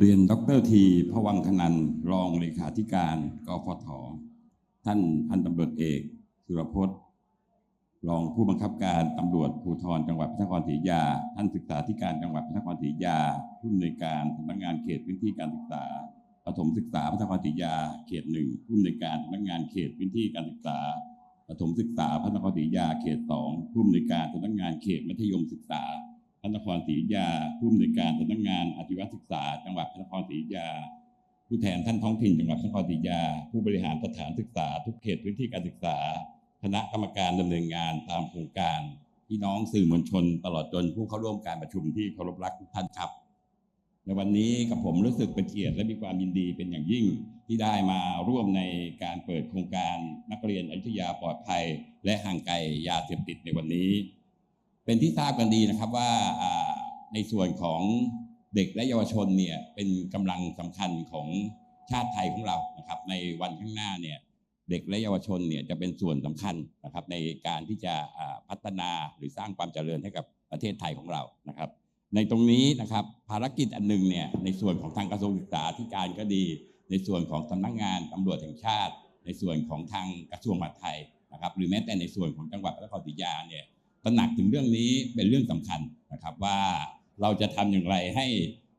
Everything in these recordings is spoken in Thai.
เรียนดรทีพวังคนันรองเลขาธิการกฟทท่านพันตำรวจเอก สุรพจน์รองผู้บังคับการตำรวจภูธรจังหวัดพระนครศรีอยุธยา ท่านศึกษาธิการจังหวัดพระนครศรีอยุธยา ผู้อำนวยการสำนักงานเขตพื้นที่การศึกษาประถมศึกษาพระนครศรีอยุธยา เขตหนึ่งผู้อำนวยการสำนักงานเขตพื้นที่การศึกษาประถมศึกษาพระนครศรีอยุธยา เขตสองผู้อำนวยการสำนักงานเขตมัธยมศึกษา ระนครศรีอยุธยา ผู้อำนวยการสำนักงานอาชีวศึกษา จังหวัดพระนครศรีอยุธยา ผู้แทนท่านท้องถิ่นจังหวัดพระนครศรีอยุธยา ผู้บริหารสถานศึกษา ทุกเขตพื้นที่การศึกษา คณะกรรมการดำเนินงานตามโครงการพี่น้องสื่อมวลชน ตลอดจนผู้เข้าร่วมการประชุมที่เคารพรักทุกท่านครับ ในวันนี้กับผมรู้สึกเป็นเกียรติและมีความยินดีเป็นอย่างยิ่งที่ได้มาร่วมในการเปิดโครงการนักเรียนอยุธยาปลอดภัย และห่างไกลยาเสพติดในวันนี้ เป็นที่ทราบกันดีนะครับว่าในส่วนของเด็กและเยาวชนเนี่ยเป็นกำลังสำคัญของชาติไทยของเรานะครับ ในวันข้างหน้าเนี่ยเด็กและเยาวชนเนี่ยจะเป็นส่วนสำคัญนะครับ ในการที่จะพัฒนาหรือสร้างความเจริญให้กับประเทศไทยของเรานะครับ ในตรงนี้นะครับภารกิจอันหนึ่งเนี่ยในส่วนของทางกระทรวงศึกษาธิการก็ดี ในส่วนของสำนักงานตำรวจแห่งชาติ ในส่วนของทางกระทรวงมหาดไทยนะครับ หรือแม้แต่ในส่วนของจังหวัดพระนครศรีอยุธยาเนี่ย ตระหนักถึงเรื่องนี้เป็นเรื่องสำคัญนะครับว่าเราจะทำอย่างไรให้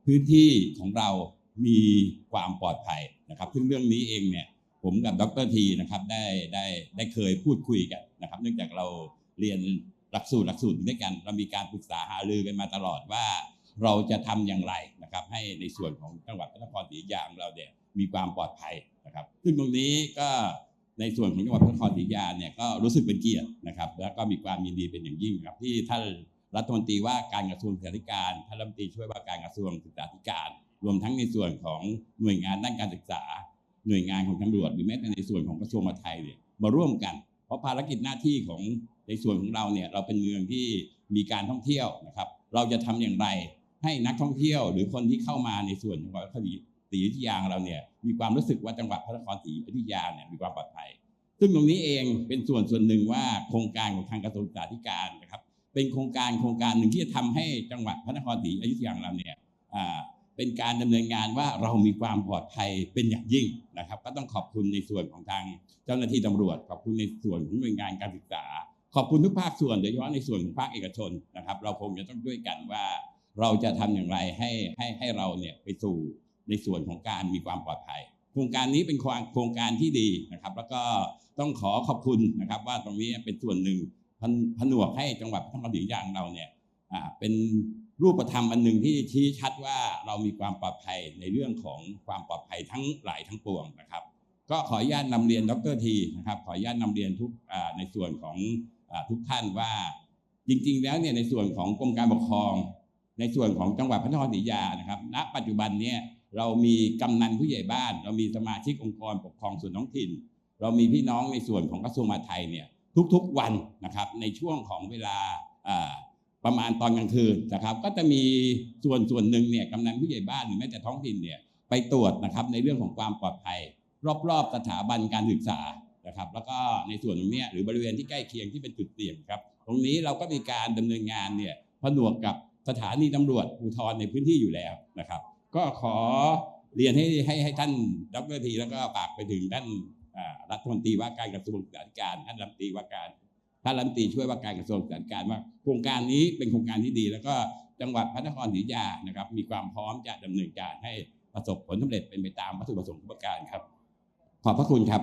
พื้นที่ของเรามีความปลอดภัยนะครับซึ่งเรื่องนี้เองเนี่ยผมกับดรทีนะครับได้ได้ได้เคยพูดคุยกันนะครับ เนื่องจากเราเรียนหลักสูตรหลักสูตรด้วยกัน เรามีการปรึกษาหารือกันมาตลอดว่า เราจะทำอย่างไรนะครับ ให้ในส่วนของจังหวัดพระนครศรีอยุธยาของเราเนี่ยมีความปลอดภัยนะครับ ซึ่งตรงนี้ก็ ในส่วนของจังหวัดพระนครศรีอยุธยาเนี่ยก็รู้สึกเป็นเกียรตินะครับ แล้วก็มีความยินดีเป็นอย่างยิ่งครับ ที่ท่านรัฐมนตรีว่าการกระทรวงศึกษาธิการท่านรัฐมนตรีช่วยว่าการกระทรวงศึกษาธิการ รวมทั้งในส่วนของหน่วยงานด้านการศึกษา หน่วยงานของตำรวจหรือแม้แต่ในส่วนของกระทรวงมหาดไทยเนี่ยมาร่วมกัน เพราะภารกิจหน้าที่ของในส่วนของเราเนี่ยเราเป็นเมืองที่มีการท่องเที่ยวนะครับ เราจะทำอย่างไรให้นักท่องเที่ยว หรือคนที่เข้ามาในส่วนของจังหวัดพระนครศรี อยุธยาของเราเนี่ยมีความรู้สึกว่าจังหวัดพระนครศรีอยุธยาเนี่ยมีความปลอดภัย ซึ่งตรงนี้เองเป็นส่วนส่วนหนึ่งว่าโครงการของทางกระทรวงศึกษาธิการนะครับ เป็นโครงการโครงการหนึ่งที่จะทำให้จังหวัดพระนครศรีอยุธยาของเราเนี่ยเป็นการดำเนินงานว่าเรามีความปลอดภัยเป็นอย่างยิ่งนะครับ ก็ต้องขอบคุณในส่วนของทางเจ้าหน้าที่ตำรวจ ขอบคุณในส่วนของหน่วยงานการศึกษา ขอบคุณทุกภาคส่วนโดยเฉพาะในส่วนของภาคเอกชนนะครับ เราคงจะต้องด้วยกันว่าเราจะทำอย่างไรให้ให้ให้เราเนี่ยไปสู่ ในส่วนของการมีความปลอดภัย โครงการนี้เป็นโครงการที่ดีนะครับ แล้วก็ต้องขอขอบคุณนะครับ ว่าตรงนี้เป็นส่วนหนึ่งพนผนวกให้จังหวัดพระนครศรีอยุธยาของเราเนี่ยเป็นรูปธรรมอันหนึ่งที่ชี้ชัดว่าเรามีความปลอดภัยในเรื่องของความปลอดภัยทั้งหลายทั้งปวงนะครับ ก็ขออนุญาตนำเรียนดรทีนะครับ ขออนุญาตนำเรียนทุกในส่วนของอทุกท่านว่าจริง ๆ แล้วเนี่ยในส่วนของกรมการปกครอง ในส่วนของจังหวัดพระนครศรีอยุธยานะครับ ณ ปัจจุบันเนี่ย เรามีกำนันผู้ใหญ่บ้าน เรามีสมาชิกองค์กรปกครองส่วนท้องถิ่น เรามีพี่น้องในส่วนของกระทรวงมหาดไทยเนี่ยทุกๆวันนะครับในช่วงของเวลาประมาณตอนกลางคืนนะครับ ก็จะมีส่วนส่วนหนึ่งเนี่ยกำนันผู้ใหญ่บ้านหรือแม้แต่ท้องถิ่นเนี่ยไปตรวจนะครับในเรื่องของความปลอดภัย รอบๆสถาบันการศึกษานะครับ แล้วก็ในส่วนตรงนี้หรือบริเวณที่ใกล้เคียงที่เป็นจุดเสี่ยงครับ ตรงนี้เราก็มีการดำเนินงานเนี่ยผนวกกับสถานีตำรวจภูธรในพื้นที่อยู่แล้วนะครับ ก็ขอเรียนให้ให้ให้ท่านดรทีแล้วก็ฝากไปถึงท่านรัฐมนตรีว่าการกระทรวงศึกษาธิการ ท่านรัฐมนตรีว่าการท่านรัฐมนตรีช่วยว่าการกระทรวงศึกษาธิการว่าโครงการนี้เป็นโครงการที่ดี แล้วก็จังหวัดพระนครศรีอยุธยานะครับ มีความพร้อมจะดำเนินการให้ประสบผลสำเร็จเป็นไปตามวัตถุประสงค์ทุกประการครับ ขอบพระคุณครับ